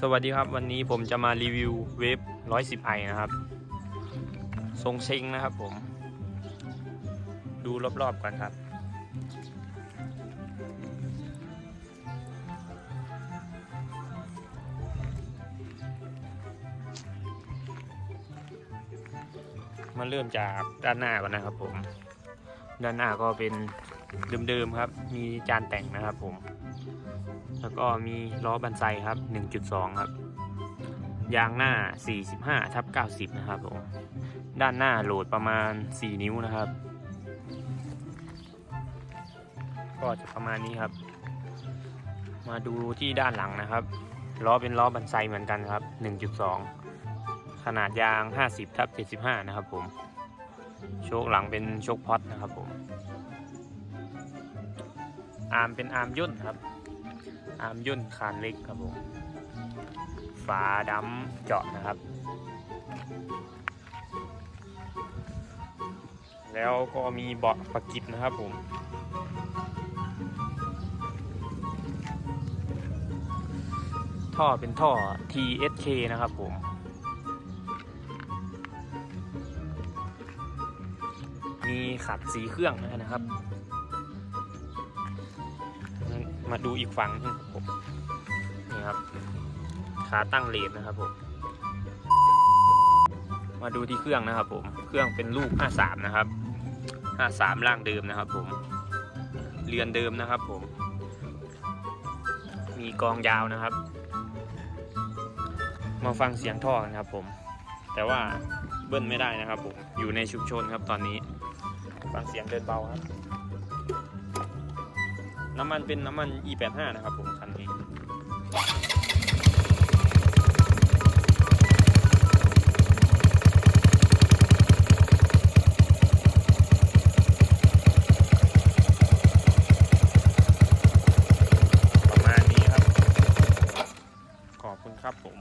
สวัสดีครับวันนี้ผมจะมารีวิวเวฟ110 i นะครับ ทรงเชงนะครับผม ดูรอบๆก่อนครับ มาเริ่มจากด้านหน้าก่อนนะครับผม ด้านหน้าก็เป็นเดิมๆครับ มีจานแต่งนะครับผม แล้วก็มีล้อบันไซครับ 1.2 ครับ ยางหน้า 45ทับ90 นะครับผม ด้านหน้าโหลดประมาณ 4 นิ้วนะครับ ก็จะประมาณนี้ครับ มาดูที่ด้านหลังนะครับ ล้อเป็นล้อบันไซเหมือนกันครับ 1.2 ขนาดยาง 50ทับ75 นะครับผม โชคหลังเป็นโชคพอตนะครับผม อาร์มเป็นอาร์มย่นครับ อามย่นคานเล็กครับผมฝาดำเจาะนะครับ แล้วก็มีเบาะประกิบนะครับผมท่อเป็นท่อ TSK นะครับผม มีขัดสีเครื่องนะครับ มาดูอีกฝั่งนึงครับผมนี่ครับขาตั้งเลนนะครับผมมาดูที่เครื่องนะครับ ผมเครื่องเป็นลูก 53 นะครับ 53ร่างเดิมนะครับ ผมเรือนเดิมนะครับ ผม มีกองยาวนะครับ มาฟังเสียงท่อกันครับ ผม แต่ว่าเบิ้ลไม่ได้นะครับ ผมอยู่ในชุมชนครับตอนนี้ ฟังเสียงเดินเบาครับ น้ำมันเป็นน้ำมัน E85 นะครับผมคันนี้ขอบคุณครับผม